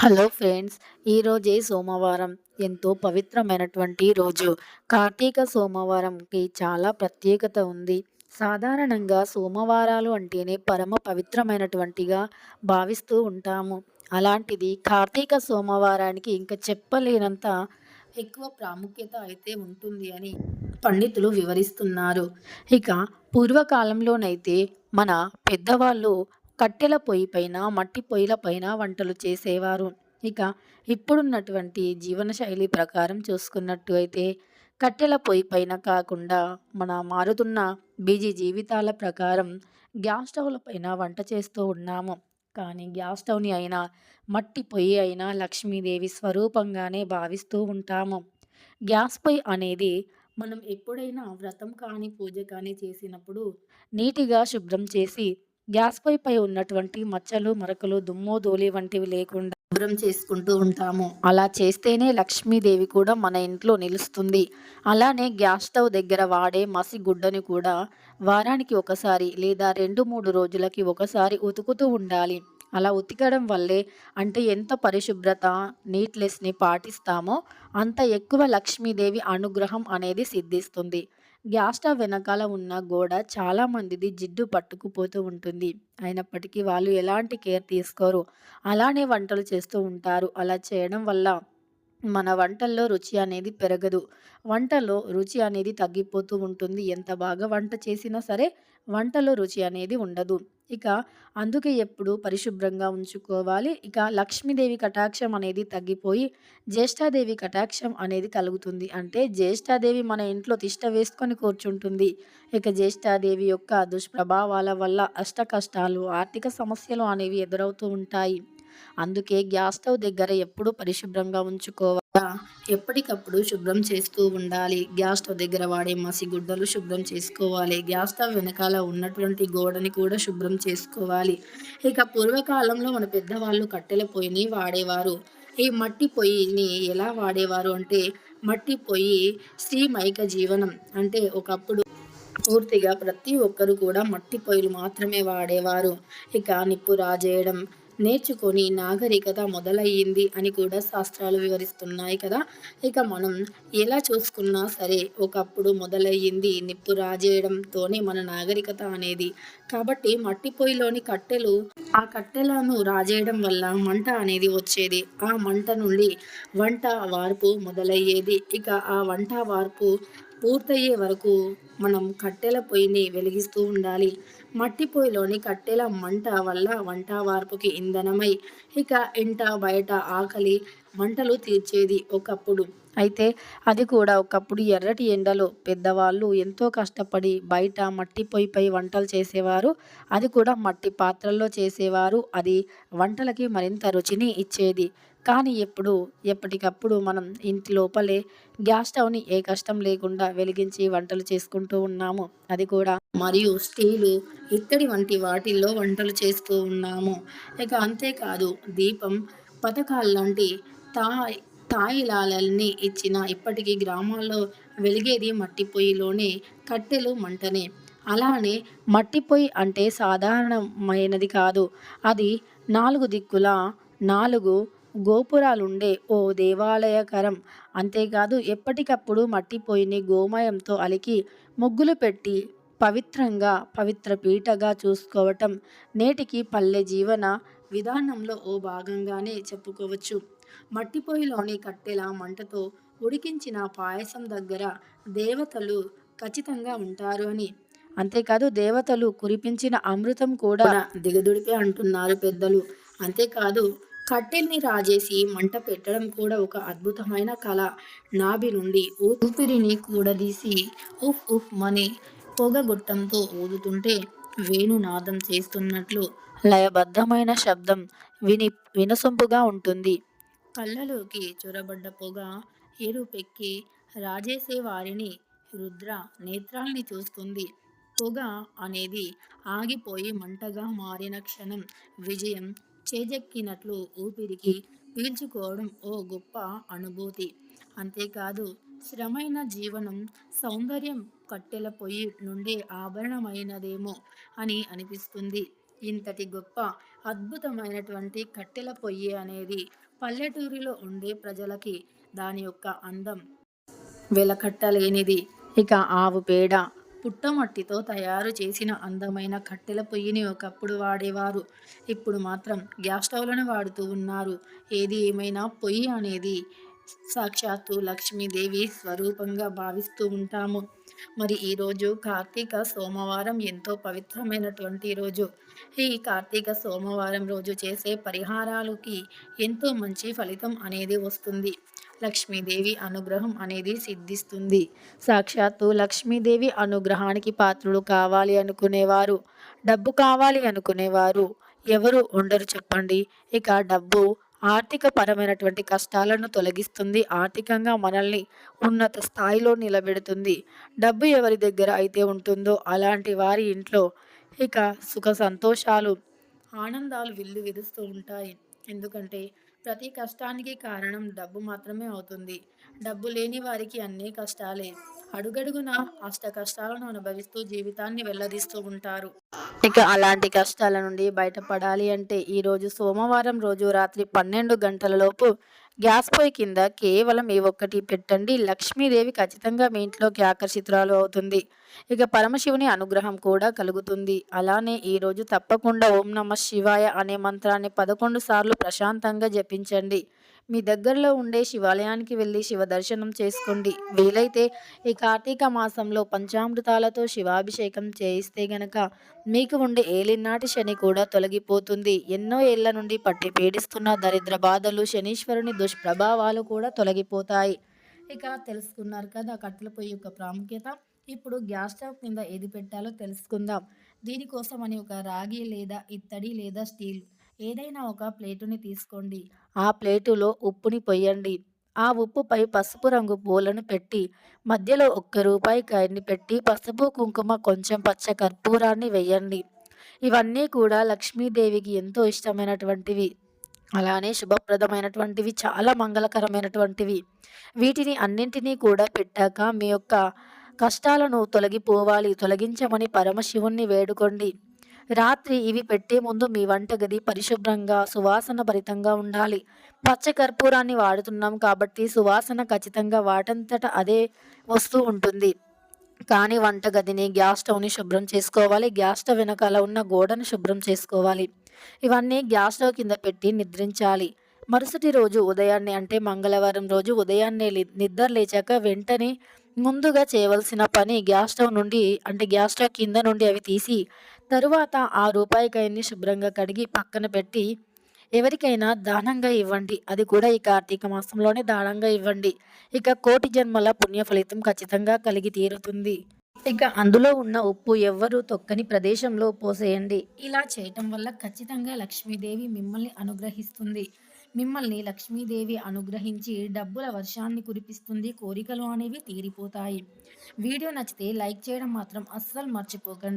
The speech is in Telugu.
హలో ఫ్రెండ్స్ ఈరోజే సోమవారం. ఎంతో పవిత్రమైనటువంటి రోజు. కార్తీక సోమవారంకి చాలా ప్రత్యేకత ఉంది. సాధారణంగా సోమవారాలు అంటేనే పరమ పవిత్రమైనటువంటిగా భావిస్తూ ఉంటాము. అలాంటిది కార్తీక సోమవారానికి ఇంకా చెప్పలేనంత ఎక్కువ ప్రాముఖ్యత అయితే ఉంటుంది అని పండితులు వివరిస్తున్నారు. ఇక పూర్వకాలంలోనైతే మన పెద్దవాళ్ళు కట్టెల పొయ్యి పైన మట్టి పొయ్యిల పైన వంటలు చేసేవారు. ఇక ఇప్పుడున్నటువంటి జీవనశైలి ప్రకారం చూసుకున్నట్టు అయితే కట్టెల పొయ్యి పైన కాకుండా మన మారుతున్న బిజీ జీవితాల ప్రకారం గ్యాస్ స్టవ్ల పైన వంట చేస్తూ ఉన్నాము. కానీ గ్యాస్ స్టవ్ని అయినా మట్టి పొయ్యి అయినా లక్ష్మీదేవి స్వరూపంగానే భావిస్తూ ఉంటాము. గ్యాస్ పొయ్యి అనేది మనం ఎప్పుడైనా వ్రతం కానీ పూజ కానీ చేసినప్పుడు నీటిగా శుభ్రం చేసి గ్యాస్ పొయ్యి పై ఉన్నటువంటి మచ్చలు మరకలు దుమ్ము ధూళి వంటివి లేకుండా శుభ్రం చేసుకుంటూ ఉంటాము. అలా చేస్తేనే లక్ష్మీదేవి కూడా మన ఇంట్లో నిలుస్తుంది. అలానే గ్యాస్ స్టవ్ దగ్గర వాడే మసి గుడ్డని కూడా వారానికి ఒకసారి లేదా రెండు మూడు రోజులకి ఒకసారి ఉతుకుతూ ఉండాలి. అలా ఉతికడం వల్లే అంటే ఎంత పరిశుభ్రత నీట్నెస్ని పాటిస్తామో అంత ఎక్కువ లక్ష్మీదేవి అనుగ్రహం అనేది సిద్ధిస్తుంది. గ్యాస్ స్టవ్ వెనకాల ఉన్న గోడ చాలామందిది జిడ్డు పట్టుకుపోతూ ఉంటుంది. అయినప్పటికీ వాళ్ళు ఎలాంటి కేర్ తీసుకోరు. అలానే వంటలు చేస్తూ ఉంటారు. అలా చేయడం వల్ల మన వంటల్లో రుచి అనేది పెరగదు. వంటలో రుచి అనేది తగ్గిపోతూ ఉంటుంది. ఎంత బాగా వంట చేసినా సరే వంటలో రుచి అనేది ఉండదు. ఇక అందుకే ఎప్పుడు పరిశుభ్రంగా ఉంచుకోవాలి. ఇక లక్ష్మీదేవి కటాక్షం అనేది తగ్గిపోయి జ్యేష్ఠాదేవి కటాక్షం అనేది కలుగుతుంది. అంటే జ్యేష్ఠాదేవి మన ఇంట్లో తిష్ట వేసుకొని కూర్చుంటుంది. ఇక జ్యేష్ఠాదేవి యొక్క దుష్ప్రభావాల వల్ల అష్ట కష్టాలు ఆర్థిక సమస్యలు అనేవి ఎదురవుతూ ఉంటాయి. అందుకే గ్యాస్ స్టవ్ దగ్గర ఎప్పుడు పరిశుభ్రంగా ఉంచుకోవాలి? ఎప్పటికప్పుడు శుభ్రం చేస్తూ ఉండాలి. గ్యాస్ స్టవ్ దగ్గర వాడే మసిగుడ్డలు శుభ్రం చేసుకోవాలి. గ్యాస్ స్టవ్ వెనకాల ఉన్నటువంటి గోడని కూడా శుభ్రం చేసుకోవాలి. ఇక పూర్వకాలంలో మన పెద్దవాళ్ళు కట్టెల పొయ్యిని వాడేవారు. ఈ మట్టి పొయ్యిని ఎలా వాడేవారు అంటే మట్టి పొయ్యి శ్రీ మైక జీవనం అంటే ఒకప్పుడు పూర్తిగా ప్రతి ఒక్కరు కూడా మట్టి పొయ్యిలు మాత్రమే వాడేవారు. ఇక నిప్పు రాజేయడం నేర్చుకొని నాగరికత మొదలయ్యింది అని కూడా శాస్త్రాలు వివరిస్తున్నాయి కదా. ఇక మనం ఎలా చూసుకున్నా సరే ఒకప్పుడు మొదలయ్యింది నిప్పు రాజేయడంతోనే మన నాగరికత అనేది. కాబట్టి మట్టి పొయ్యిలోని కట్టెలు ఆ కట్టెలను రాజేయడం వల్ల మంట అనేది వచ్చేది. ఆ మంట నుండి వంట వార్పు మొదలయ్యేది. ఇక ఆ వంట వార్పు పూర్తయ్యే వరకు మనం కట్టెల పొయ్యిని వెలిగిస్తూ ఉండాలి. మట్టి పొయ్యిలోని కట్టెల మంట వల్ల వంట వార్పుకి ఇంధనమై ఇక ఇంట బయట ఆకలి మంటలు తీర్చేది ఒకప్పుడు. అయితే అది కూడా ఒకప్పుడు ఎర్రటి ఎండలో పెద్దవాళ్ళు ఎంతో కష్టపడి బయట మట్టి పొయ్యిపై వంటలు చేసేవారు. అది కూడా మట్టి పాత్రల్లో చేసేవారు. అది వంటలకి మరింత రుచిని ఇచ్చేది. కానీ ఎప్పుడు ఎప్పటికప్పుడు మనం ఇంటి లోపలే గ్యాస్ స్టవ్ని ఏ కష్టం లేకుండా వెలిగించి వంటలు చేసుకుంటూ ఉన్నాము. అది కూడా. మరియు స్టీలు ఇత్తడి వంటి వాటిల్లో వంటలు చేస్తూ ఉన్నాము. ఇక అంతేకాదు దీపం పథకాలు లాంటి తా తాయిలాలని ఇచ్చిన ఇప్పటికీ గ్రామాల్లో వెలిగేది మట్టి పొయ్యిలోనే కట్టెలు మంటనే. అలానే మట్టి పొయ్యి అంటే సాధారణమైనది కాదు. అది నాలుగు దిక్కుల నాలుగు గోపురాలుండే ఓ దేవాలయకరం. అంతేకాదు ఎప్పటికప్పుడు మట్టిపోయిని గోమయంతో అలికి ముగ్గులు పెట్టి పవిత్రంగా పవిత్ర పీటగా చూసుకోవటం నేటికి పల్లె జీవన విధానంలో ఓ భాగంగానే చెప్పుకోవచ్చు. మట్టిపోయిలోని కట్టెల మంటతో ఉడికించిన పాయసం దగ్గర దేవతలు ఖచ్చితంగా ఉంటారు అని. అంతేకాదు దేవతలు కురిపించిన అమృతం కూడా దిగదుడిపే అంటున్నారు పెద్దలు. అంతేకాదు కట్టెల్ని రాజేసి మంట పెట్టడం కూడా ఒక అద్భుతమైన కళ. నాభి నుండి ఊపిరిని కూడదీసి ఉఫ్ ఉఫ్ మని పొగగొట్టంతో ఊదుతుంటే వేణునాదం చేస్తున్నట్లు లయబద్ధమైన శబ్దం విని వినసొంపుగా ఉంటుంది. కళ్ళలోకి చొరబడ్డ పొగ ఎరుపెక్కి రాజేసే వారిని రుద్ర నేత్రాల్ని చూస్తుంది. పొగ అనేది ఆగిపోయి మంటగా మారిన క్షణం విజయం చేజెక్కినట్లు ఊపిరికి పీల్చుకోవడం ఓ గొప్ప అనుభూతి అంతేకాదు శ్రమైన జీవనం సౌందర్యం కట్టెల పొయ్యి నుండే ఆభరణమైనదేమో అని అనిపిస్తుంది ఇంతటి గొప్ప అద్భుతమైనటువంటి కట్టెల పొయ్యి అనేది పల్లెటూరిలో ఉండే ప్రజలకి దాని యొక్క అందం వెలకట్టలేనిది. ఇక ఆవు పేడ, పుట్టమట్టితో తయారు చేసిన అందమైన కట్టెల పొయ్యిని ఒకప్పుడు వాడేవారు. ఇప్పుడు మాత్రం గ్యాస్ స్టవ్‌లను వాడుతూ ఉన్నారు. ఏది ఏమైనా పొయ్యి అనేది సాక్షాత్తు లక్ష్మీదేవి స్వరూపంగా భావిస్తూ ఉంటాము. మరి ఈరోజు కార్తీక సోమవారం ఎంతో పవిత్రమైనటువంటి రోజు. ఈ కార్తీక సోమవారం రోజు చేసే పరిహారాలకి ఎంతో మంచి ఫలితం అనేది వస్తుంది. లక్ష్మీదేవి అనుగ్రహం అనేది సిద్ధిస్తుంది. సాక్షాత్తు లక్ష్మీదేవి అనుగ్రహానికి పాత్రుడు కావాలి అనుకునేవారు, డబ్బు కావాలి అనుకునేవారు ఎవరు ఉండరు చెప్పండి. ఇక డబ్బు ఆర్థిక పరమైనటువంటి కష్టాలను తొలగిస్తుంది. ఆర్థికంగా మనల్ని ఉన్నత స్థాయిలో నిలబెడుతుంది. డబ్బు ఎవరి దగ్గర అయితే ఉంటుందో అలాంటి వారి ఇంట్లో ఇక సుఖ సంతోషాలు, ఆనందాలు విల్లు విల్లువిరుస్తూ ఉంటాయి. ఎందుకంటే ప్రతి కష్టానికి కారణం డబ్బు మాత్రమే అవుతుంది. డబ్బు లేని వారికి అన్నీ కష్టాలే. అడుగడుగున అష్ట కష్టాలను అనుభవిస్తూ జీవితాన్ని వెల్లదీస్తూ ఉంటారు. ఇక అలాంటి కష్టాల నుండి బయటపడాలి అంటే ఈరోజు సోమవారం రోజు రాత్రి పన్నెండు గంటలలోపు గ్యాస్ పొయ్యి కింద కేవలం ఈ ఒక్కటి పెట్టండి. లక్ష్మీదేవి ఖచ్చితంగా మీ ఇంట్లోకి ఆకర్షితురాలు అవుతుంది. ఇక పరమశివుని అనుగ్రహం కూడా కలుగుతుంది. అలానే ఈరోజు తప్పకుండా ఓం నమ శివాయ అనే మంత్రాన్ని పదకొండు సార్లు ప్రశాంతంగా జపించండి. మీ దగ్గరలో ఉండే శివాలయానికి వెళ్ళి శివ దర్శనం చేసుకోండి. వీలైతే ఈ కార్తీక మాసంలో పంచామృతాలతో శివాభిషేకం చేయిస్తే గనక మీకు ఉండే ఏలినాటి శని కూడా తొలగిపోతుంది. ఎన్నో ఏళ్ళ నుండి పట్టి పీడిస్తున్న దరిద్ర బాధలు, శనీశ్వరుని దుష్ప్రభావాలు కూడా తొలగిపోతాయి. ఇక తెలుసుకున్నారు కదా కట్టెల పొయ్యి యొక్క ప్రాముఖ్యత. ఇప్పుడు గ్యాస్ స్టవ్ కింద ఏది పెట్టాలో తెలుసుకుందాం. దీనికోసం అని ఒక రాగి లేదా ఇత్తడి లేదా స్టీల్ ఏదైనా ఒక ప్లేటుని తీసుకోండి. ఆ ప్లేటులో ఉప్పుని పొయ్యండి. ఆ ఉప్పుపై పసుపు రంగు పూలను పెట్టి మధ్యలో ఒక్క రూపాయి కాయని పెట్టి పసుపు, కుంకుమ, కొంచెం పచ్చ కర్పూరాన్ని వెయ్యండి. ఇవన్నీ కూడా లక్ష్మీదేవికి ఎంతో ఇష్టమైనటువంటివి. అలానే శుభప్రదమైనటువంటివి. చాలా మంగళకరమైనటువంటివి. వీటిని అన్నింటినీ కూడా పెట్టాక మీ యొక్క కష్టాలను తొలగిపోవాలి. తొలగించమని పరమశివుణ్ణి వేడుకోండి. రాత్రి ఇవి పెట్టే ముందు మీ వంటగది పరిశుభ్రంగా, సువాసన భరితంగా ఉండాలి. పచ్చ కర్పూరాన్ని వాడుతున్నాం కాబట్టి సువాసన ఖచ్చితంగా వాటంతట అదే వస్తూ ఉంటుంది. కానీ వంటగదిని, గ్యాస్ స్టవ్‌ని శుభ్రం చేసుకోవాలి. గ్యాస్ స్టవ్ వెనకాల ఉన్న గోడను శుభ్రం చేసుకోవాలి. ఇవన్నీ గ్యాస్ స్టవ్ కింద పెట్టి నిద్రించాలి. మరుసటి రోజు ఉదయాన్నే అంటే మంగళవారం రోజు ఉదయాన్నే నిద్ర లేచాక వెంటనే ముందుగా చేయవలసిన పని గ్యాస్ స్టవ్ నుండి అంటే గ్యాస్ స్టవ్ కింద నుండి అవి తీసి తరువాత ఆ రూపాయి శుభ్రంగా కడిగి పక్కన పెట్టి ఎవరికైనా దానంగా ఇవ్వండి. అది కూడా ఈ కార్తీక మాసంలోనే దానంగా ఇవ్వండి. ఇక కోటి జన్మల పుణ్య ఫలితం ఖచ్చితంగా కలిగి తీరుతుంది. ఇక అందులో ఉన్న ఉప్పు ఎవ్వరూ తొక్కని ప్రదేశంలో పోసేయండి. ఇలా చేయటం వల్ల ఖచ్చితంగా లక్ష్మీదేవి మిమ్మల్ని అనుగ్రహిస్తుంది. మిమ్మల్ని లక్ష్మీదేవి అనుగ్రహించి డబ్బుల వర్షాన్ని కురిపిస్తుంది. కోరికలు అనేవి తీరిపోతాయి. వీడియో నచ్చితే లైక్ చేయడం మాత్రం అస్సలు మర్చిపోకండి.